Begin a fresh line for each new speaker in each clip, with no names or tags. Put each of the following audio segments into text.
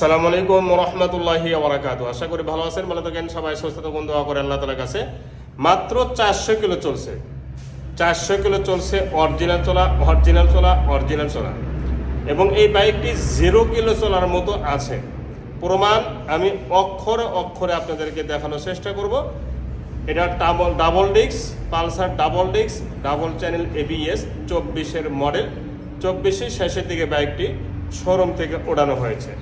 আসসালামু আলাইকুম রহমতুল্লাহি ওবরাকাতু আশা করি ভালো আছেন, ভালো থাকেন, সবাই সুস্থ থাকুন, দোয়া করে আল্লাহ তালার কাছে। মাত্র চারশো কিলো চলছে। চারশো কিলো চলছে অরিজিনাল চলা অরিজিনাল চলা অরিজিনাল চলা। এবং এই বাইকটি জিরো কিলো চলার মতো আছে। প্রমাণ আমি অক্ষরে অক্ষরে আপনাদেরকে দেখানোর চেষ্টা করব। এটা ডাবল ডাবল ডিক্স পালসার ডাবল ডিক্স ডাবল চ্যানেল এবিএস চব্বিশের মডেল চব্বিশের শেষের দিকে বাইকটি শোরুম থেকে ওড়ানো হয়েছে।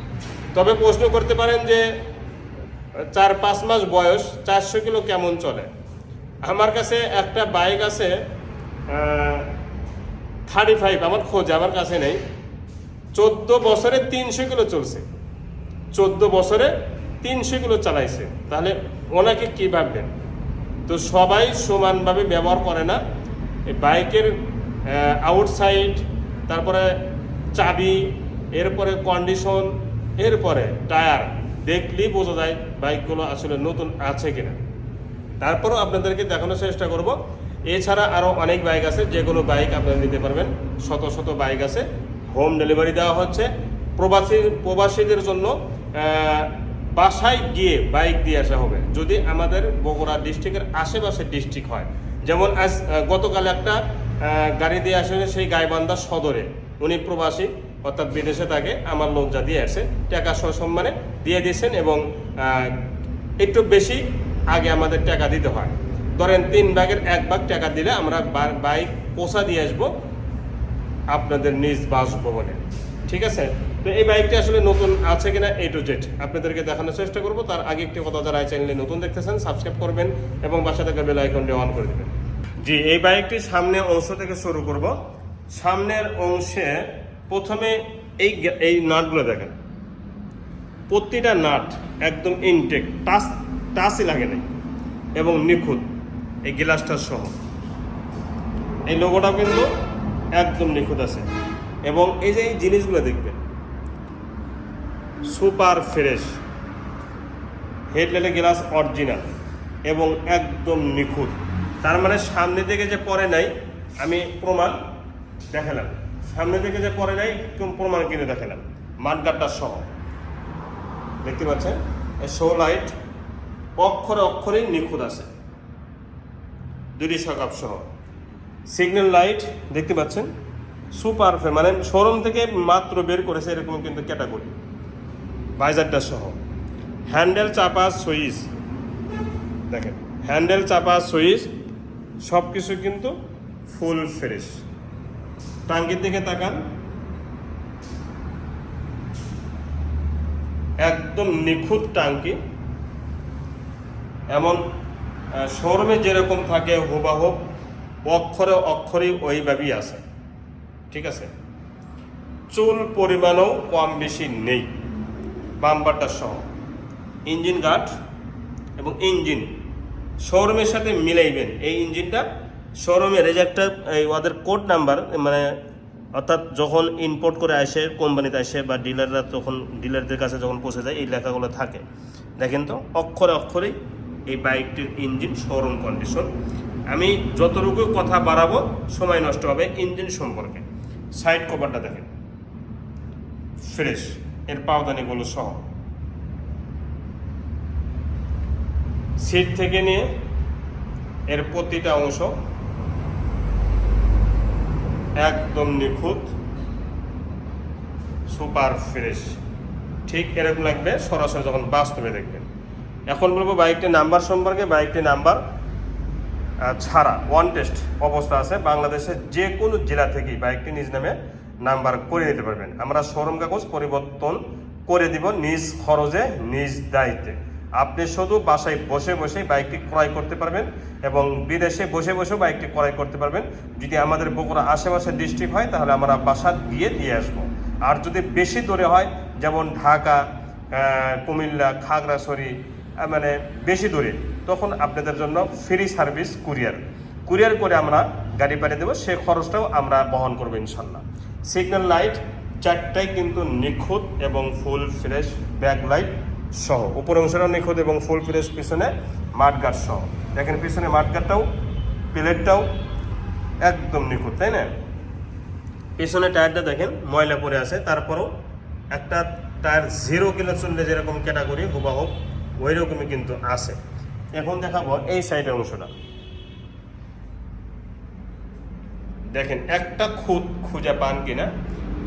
তবে প্রশ্ন করতে পারেন যে চার পাঁচ মাস বয়স, চারশো কিলো কেমন চলে? আমার কাছে একটা বাইক আছে থার্টি ফাইভ আমার খোঁজ আমার কাছে নেই। চোদ্দ বছরে তিনশো কিলো চলছে। চোদ্দ বছরে তিনশো কিলো চালাইছে। তাহলে ওনাকে কি ভাববেন? তো সবাই সমানভাবে ব্যবহার করে না। বাইকের আউটসাইড তারপরে চাবি, এরপরে কন্ডিশন এরপরে টায়ার দেখলেই বোঝা যায় বাইকগুলো আসলে নতুন আছে কিনা। তারপরও আপনাদেরকে দেখানোর চেষ্টা করব। এছাড়া আরও অনেক বাইক আছে, যেগুলো বাইক আপনারা নিতে পারবেন। শত শত বাইক আছে। হোম ডেলিভারি দেওয়া হচ্ছে। প্রবাসী, প্রবাসীদের জন্য বাসায় গিয়ে বাইক দিয়ে আসা হবে। যদি আমাদের বগুড়া ডিস্ট্রিক্টের আশেপাশে ডিস্ট্রিক্ট হয়। যেমন আজ গতকাল একটা গাড়ি দিয়ে আসে সেই গাইবান্ধা সদরে। উনি প্রবাসী। অর্থাৎ বিদেশে তাকে আমার লোক যা দিয়ে আসে টাকা সসম্মানে দিয়ে দিয়েছেন এবং একটু বেশি আগে আমাদের টাকা দিতে হয়। ধরেন তিন ভাগের এক ভাগ টাকা দিলে আমরা বাইক পোষা দিয়ে আসব, আপনাদের নিজ বাসভবনে। ঠিক আছে? তো এই বাইকটি আসলে নতুন আছে কিনা এ টু জেড আপনাদেরকে দেখানোর চেষ্টা করব। তার আগে একটি কথা যারা চ্যানেলে নতুন দেখতেছেন সাবস্ক্রাইব করবেন এবং বাসা থেকে বেল আইকনটি অন করে দেবেন। জি, এই বাইকটি সামনে অংশ থেকে শুরু করব। সামনের অংশে প্রথমে এই এই নাটগুলো দেখেন। প্রতিটা নাট একদম ইনটেক টাচ, টাচই লাগে নাই এবং নিখুঁত, এই গ্লাসটার সহ। এই লোগোটা কিন্তু একদম নিখুঁত আছে। এবং এই যে এই জিনিসগুলো দেখবেন সুপার ফ্রেশ হেডলাইটের গ্লাস অরিজিনাল এবং একদম নিখুঁত। তার মানে সামনে থেকে যে পরে নাই, আমি প্রমাণ দেখালাম। সামনে থেকে যে পরে নাই প্রমাণ কিনে দেখালাম। মাঠগাটটা সহ। দেখতে পাচ্ছেন? এই শো লাইট অক্ষরে অক্ষরেই নিখুঁত আছে। দুটি সকাপ সহ। সিগন্যাল লাইট দেখতে পাচ্ছেন? সুপার ফে মানে শোরুম থেকে মাত্র বের করেছে এরকম কিন্তু ক্যাটাগরি ভাইজারটা সহ। হ্যান্ডেল চাপা সুইচ দেখেন হ্যান্ডেল চাপা সুইচ সব কিছু কিন্তু ফুল ফ্রেশ টাঙ্কির দিকে তাকান। একদম নিখুঁত টাঙ্কি। এমন শোরুমে যেরকম থাকে হুবাহুব অক্ষরে অক্ষরেই ওইভাবেই আছে। ঠিক আছে? চুল পরিমাণও কম বেশি নেই। বাম্পারটা সহ। ইঞ্জিন গার্ড এবং ইঞ্জিন। শোরুমের সাথে মিলাইবেন। এই ইঞ্জিনটা শোরুমের এই যে একটা, এই ওদের কোড নাম্বার মানে অর্থাৎ যখন ইম্পোর্ট করে আসে কোম্পানিতে আসে বা ডিলাররা তখন ডিলারদের কাছে যখন পৌঁছে যায়, এই লেখাগুলো থাকে। দেখেন তো, অক্ষরে অক্ষরেই এই বাইকটির ইঞ্জিন শোরুম কন্ডিশন আমি যতটুকু কথা বাড়াবো, সময় নষ্ট হবে ইঞ্জিন সম্পর্কে। সাইড কভারটা দেখেন। ফ্রেশ এর পাওদানিগুলো সহ। সিট থেকে নিয়ে এর প্রতিটা অংশ একদম নিখুঁত, সুপার ফ্রেশ। ঠিক এরকম লাগবে সরাসরি যখন বাস্তবে দেখবেন। এখন বলব বাইকটির নাম্বার সম্পর্কে বাইকটির নাম্বার ছাড়া ওয়ান টেস্ট অবস্থা আছে। বাংলাদেশের যে কোনো জেলা থেকেই বাইকটি নিজ নামে নাম্বার করে নিতে পারবেন। আমরা শোরুম কাগজ পরিবর্তন করে দিব নিজ খরচে, নিজ দায়িত্বে। আপনি শুধু বাসায় বসে বসে বাইকটি ক্রয় করতে পারবেন এবং বিদেশে বসে বসেও বাইকটি ক্রয় করতে পারবেন। যদি আমাদের বগুড়া আশেপাশে ডিস্ট্রিক্ট হয়, তাহলে আমরা বাসা দিয়ে দিয়ে আসব। আর যদি বেশি দূরে হয়, যেমন ঢাকা কুমিল্লা, খাগড়াছড়ি মানে বেশি দূরে, তখন আপনাদের জন্য ফ্রি সার্ভিস কুরিয়ার। কুরিয়ার করে আমরা গাড়ি পাঠিয়ে দেবো, সে খরচটাও আমরা বহন করব ইনশাল্লাহ। সিগন্যাল লাইট চারটাই কিন্তু নিখুঁত এবং ফুল ফ্রেশ ব্যাক লাইট সহ। উপর অংশটাও নিখুঁত এবং ফুল ফ্রেশ পিছনে মাঠগাট সহ। দেখেন পিছনে মাঠগাটটাও প্লেটটাও একদম নিখুঁত, তাই না? পিছনে টায়ারটা দেখেন, ময়লা পরে আছে। তারপরও একটা টায়ার জিরো কিলো চললে যেরকম ক্যাটাগরি হুবাহুব ওই রকমই কিন্তু আছে। এখন দেখাবো এই সাইডের অংশটা। দেখেন, একটা খুদ খুঁজে পান কিনা,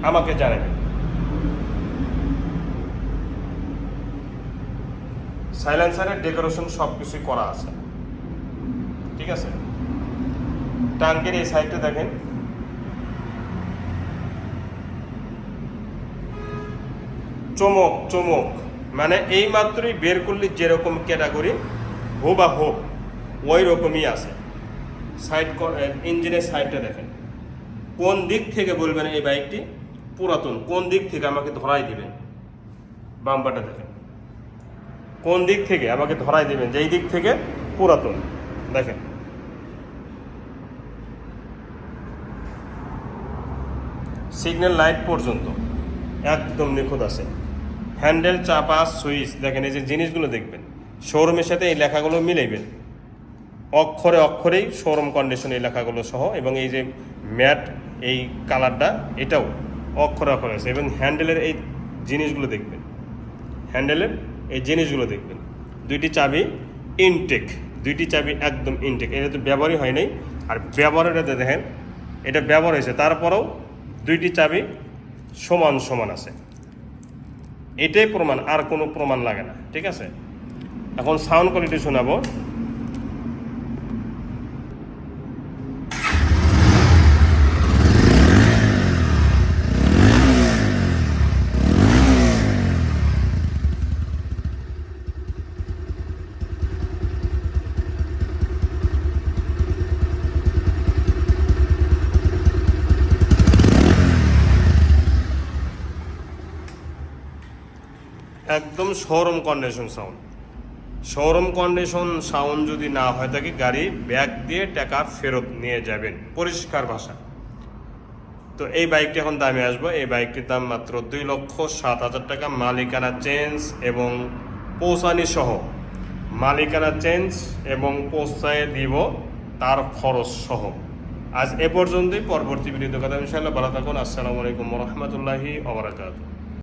আমাকে জানাবেন। সাইলেন্সারের ডেকোরেশন সব কিছুই করা আছে। ঠিক আছে? টাঙ্কের এই সাইডটা দেখেন। চমক চমক। মানে এই মাত্রই বের করলে যেরকম ক্যাটাগরি, হো বা হো, ওই রকমই আছে। সাইড ইঞ্জিনের সাইডটা দেখেন। কোন দিক থেকে বলবেন এই বাইকটি? পুরাতন। কোন দিক থেকে আমাকে ধরাই দিবেন? বাম্পারটা দেখেন। কোন দিক থেকে? আমাকে ধরাই দিবেন, যেই দিক থেকে পুরাতন। দেখেন। সিগন্যাল লাইট পর্যন্ত। একদম নিখুঁত আছে। হ্যান্ডেল, চাপা, সুইচ। দেখেন, এই যে জিনিসগুলো দেখবেন, শোরুমের সাথে এই লেখাগুলো মিলাইবেন। অক্ষরে অক্ষরেই শোরুম কন্ডিশন এই লেখাগুলো সহ, এবং এই যে ম্যাট, এই কালারটা, এটাও অক্ষরে অক্ষরে আছে। এবং হ্যান্ডেলের এই জিনিসগুলো দেখবেন। হ্যান্ডেলের এই জিনিসগুলো দেখবেন। দুইটি চাবি ইনটেক দুইটি চাবি একদম ইনটেক এটা তো ব্যবহারই হয় নাই। আর ব্যবহারটাতে দেখেন, এটা ব্যবহার হয়েছে। তারপরেও দুইটি চাবি সমান সমান আছে। এটাই প্রমাণ, আর কোনো প্রমাণ লাগে না। ঠিক আছে? এখন সাউন্ড কোয়ালিটি শোনাবো। একদম showroom condition sound showroom condition sound যদি না হয় থাকে গাড়ি ব্যাগ দিয়ে টাকা ফেরত নিয়ে যাবেন, পরিষ্কার ভাষা তো এই বাইকটি এখন দামে আসব। এই বাইকটির দাম মাত্র দুই লক্ষ সাত হাজার টাকা। মালিকানা চেঞ্জ এবং পৌঁছানি সহ। মালিকানা চেঞ্জ এবং পৌঁছায় দিব তার খরচ সহ। আজ এ পর্যন্তই। পরবর্তী ভিডিও কথা ইনশাআল্লাহ ভালো থাকুন। আসসালামু আলাইকুম রহমতুল্লাহি ওবরাকাতুহ